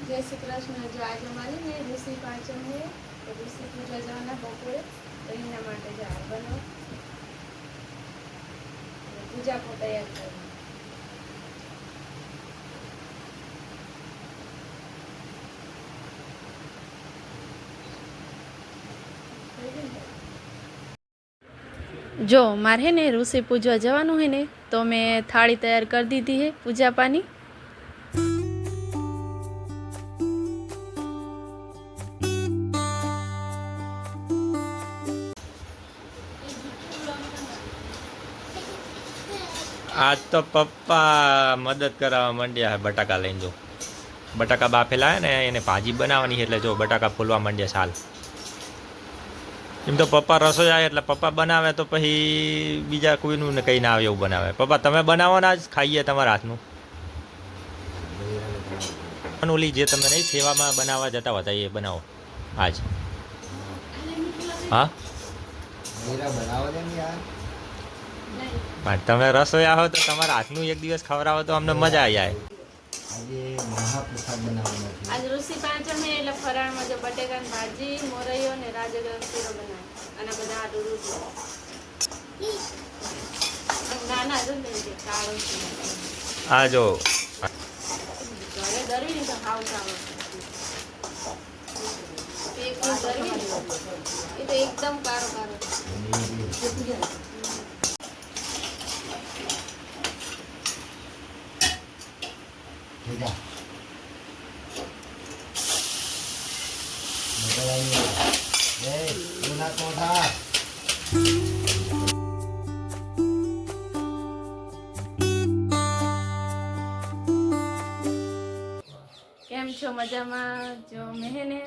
જય શ્રી કૃષ્ણ જો આજે અમારી ને ઋષિ પાંચમ છે તો ઋષિ પૂજા જવાના બપોરે તો એના માટે જ આ બનો પૂજા પણ તૈયાર કરવાની જો મારે હે ને ઋષિ પૂજવા જવાનું હે ને તો મેં થાળી તૈયાર કરી દીધી હે પૂજા પાની આજ તો પપ્પા મદદ કરાવવા માંડ્યા બટાકા લઈને જો. બટાકા બાફેલા ને, એને ભાજી બનાવવાની એટલે જો બટાકા ફૂલવા માંડ્યા સાલ એમ તો પપ્પા રસોઈ આવે એટલે પપ્પા બનાવે તો પછી બીજા કોઈનું ને કંઈ ના આવે એવું બનાવે. પપ્પા, તમે બનાવો ને જ ખાઈએ તમારા હાથનું? ઓલી જે તમે નહીં સેવામાં બનાવવા જતા હતા એ બનાવો. આજ. હા? બનાવો પણ તમે રસોઈ આવો તો તમારા હાથનું એક દિવસ ખવડાવો તો અમને મજા આવી જાય. આજે મહાપ્રસાદ બનાવવાનો છે. આજ ઋષિ પાંચમ છે એટલે ફરાળમાં જો બટેકાની ભાજી મોરૈયો ને રાજગરમ શીરો બનાવે અને બધા આડું રોટલી નાના જો ને જે કાળો આ જો. ઘરે દરવી તો હાવ ચાલો એકદમ કારો કારો એ જૂના કોઠા કેમ છો મજામાં? જો મેં ને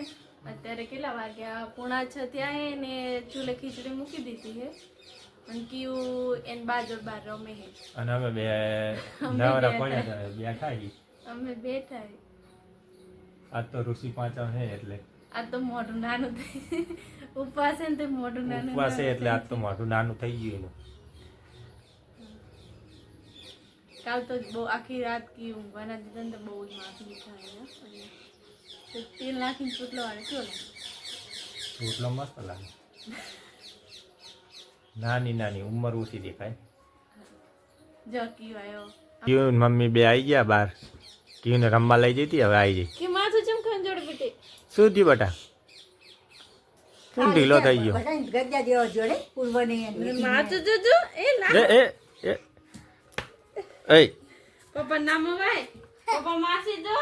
અત્યારે કેટલા વાગ્યા પૂણા છ ત્યાં હે ને ચૂલે ખીચડી મૂકી દીધી હે. અને કયું એન બાજુ બાર રમે હે. અને અમે બે નવરા બે પડ્યા બેઠા છીએ અમે બેઠા આ તો ઋષિ પાંચમ છે એટલે. આ તો મોઢું નાનું થઈ ઉપવાસ હે તે મોઢું નાનું ઉપવાસ હે એટલે આજ તો મોઢું નાનું થઈ ગયું એનું. કાલ તો બહુ આખી રાત કી ઊંઘવાના દીધા ને તો બહુ જ દુખાય હે. તો તેલ નાખીને ચૂટલો વાળે કેવો લાગે? મસ્ત લાગે. નાની નાની ઉંમર ઓછી દેખાય. જો કયું આવ્યો મમ્મી બે આવી ગયા બહાર ક્યુને રમવા લઈ જતી હવે આવી જઈ. કે માથું ચમ ખંજોડ બેટે શું થયું બેટા? શું ઢીલો થઈ ગયો? ગજા જેવો જોડે પૂર્વની માથું જોજો એ ના. એ એ એ. એ પપ્પા નામ મવાય? પપ્પા માસી દો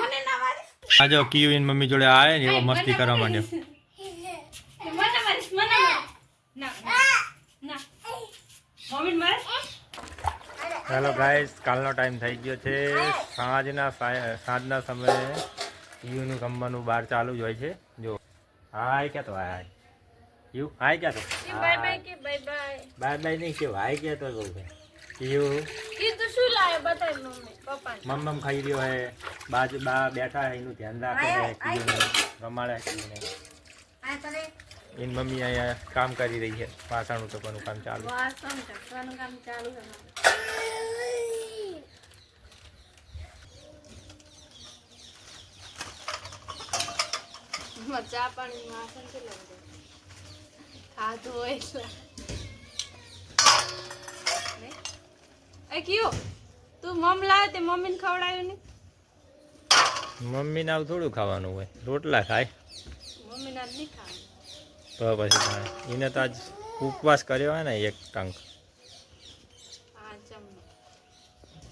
મને ના મારી. આ જો ક્યુ ઇન મમ્મી જોડે આવે ને એવો મસ્તી કરવા માંડ્યો મને મારીશ મને મારીશ ના ના મમ્મી મારે ચાલો ગાઈસ કાલનો ટાઈમ થઈ ગયો છે. સાંજના સાંજના સમયે યુનું રમવાનું બહાર ચાલુ જ હોય છે. જો હાય ક્યાં તો હાય? યુ હાય ક્યાં તો? બાય બાય નહીં કે હાય ક્યાં તો કહું છે યુ. શું મમ્મી પપ્પા મમ્મમ ખાઈ રહ્યો હે. બાજુ બા બેઠા હે એનું ધ્યાન રાખે છે રમાડે તને એની મમ્મી અહીંયા કામ કરી રહી છે. વાસણ ઉતરવાનું કામ ચાલુ. વાસણ ઘસવાનું કામ ચાલુ છે મારું. પાણી વાસણ એટલે. એ કયો? તું મમ લાવે તે મમ્મીને ખવડાવ્યું નહીં? મમ્મીને આવું થોડું ખાવાનું હોય. રોટલા ખાય. મમ્મીને નહીં ખાવાનું. તો પછી એને તો આજ ઉપવાસ કર્યો હોય ને એક ટંક.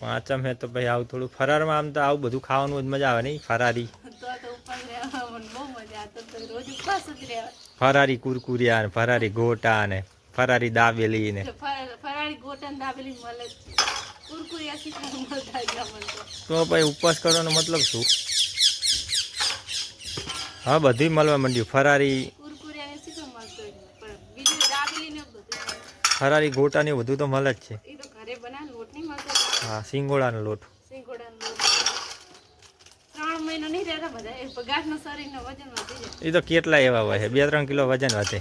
પાંચમ. હે તો ભાઈ આવું થોડું ફરારમાં આમ તો આવું બધું ખાવાનું જ મજા આવે નહીં ફરારી. ફરારી કુરકુરિયા ને ફરારી ગોટા ને ફરારી દાબેલી ને. તો. ભાઈ ઉપવાસ કરવાનો મતલબ શું? હા બધી મળવા માંડ્યું. ફરારી ખરારી ગોટાની બધું તો મળે જ છે. હા સિંગોડાનો લોટ. એ તો કેટલા એવા હોય બે ત્રણ કિલો વજન વધે.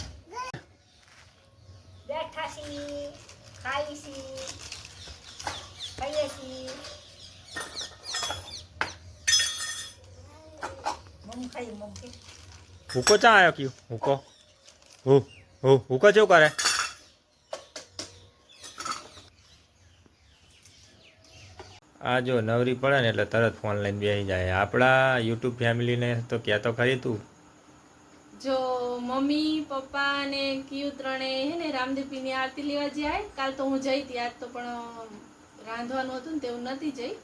હુકો ચા આવ્યો કયું? હુકો. હુ હુ હુકો ચેવું કરે? આ જો નવરી પડે ને એટલે તરત ફોન લઈને બેસી જાય. આપણા યુટ્યુબ ફેમિલીને તો કહેતો ખરી તું. જો મમ્મી, પપ્પા અને કિયુ ત્રણે હે ને રામદેવપીની આરતી લેવા જાય. કાલ તો હું જઈ હતી. આજ તો પણ રાંધવાનું હતું ને તેવું નથી જઈ.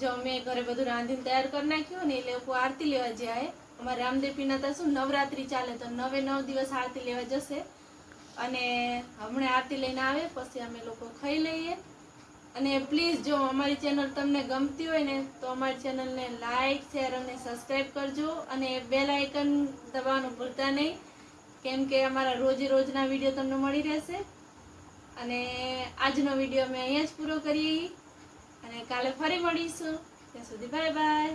જો અમે ઘરે બધું રાંધીને તૈયાર કરી નાખ્યું ને એ લોકો આરતી લેવા જાય. અમારે રામદેવપીના તો શું નવરાત્રી ચાલે તો નવે નવ દિવસ આરતી લેવા જશે. અને હમણાં આરતી લઈને આવે, પછી અમે લોકો ખાઈ લઈએ. અને પ્લીઝ જો અમારી ચેનલ તમને ગમતી હોય ને, તો અમારી ચેનલને લાઈક શેર અને સબસ્ક્રાઈબ કરજો અને બેલ આઇકન દબાવવાનું ભૂલતા નહીં. કેમ કે અમારા રોજે રોજના વીડિયો તમને મળી રહેશે. અને આજનો વીડિયો અમે અહીંયા જ પૂરો કરીએ. અને કાલે ફરી મળીશું. ત્યાં સુધી બાય બાય